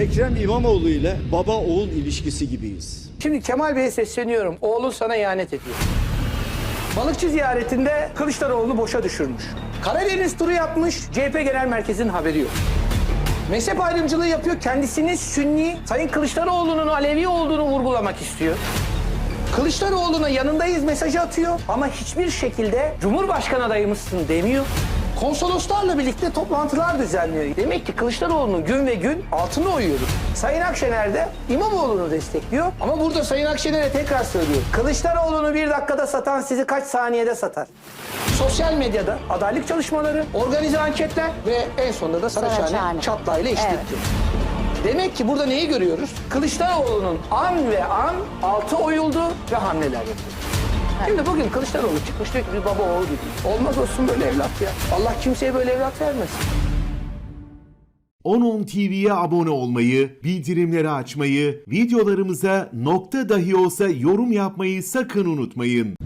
Ekrem İmamoğlu ile baba oğul ilişkisi gibiyiz. Şimdi Kemal Bey'e sesleniyorum. Oğlun sana ihanet ediyor. Balıkçı ziyaretinde Kılıçdaroğlu'nu boşa düşürmüş. Karadeniz turu yapmış, CHP Genel Merkezi'nin haberi yok. Mezhep ayrımcılığı yapıyor, kendisini Sünni, Sayın Kılıçdaroğlu'nun Alevi olduğunu vurgulamak istiyor. Kılıçdaroğlu'na yanındayız mesajı atıyor ama hiçbir şekilde Cumhurbaşkanı adayımızsın demiyor. Konsoloslarla birlikte toplantılar düzenliyor. Demek ki Kılıçdaroğlu'nun gün ve gün altına uyuyoruz. Sayın Akşener de İmamoğlu'nu destekliyor. Ama burada Sayın Akşener'e tekrar söylüyor. Kılıçdaroğlu'nu bir dakikada satan sizi kaç saniyede satar? Sosyal medyada adaylık çalışmaları, organize anketler ve en sonunda da Saraçhane, Saraçhane. çatlayla eşitlik. Evet. Demek ki burada neyi görüyoruz? Kılıçdaroğlu'nun an ve an altı oyuldu ve hamleler yapıldı. Şimdi bugün Kılıçdaroğlu çıkmış diyor ki bir baba oğul gibi. Olmaz olsun böyle evlat ya. Allah kimseye böyle evlat vermesin. 10.10 TV'ye abone olmayı, bildirimleri açmayı, videolarımıza nokta dahi olsa yorum yapmayı sakın unutmayın.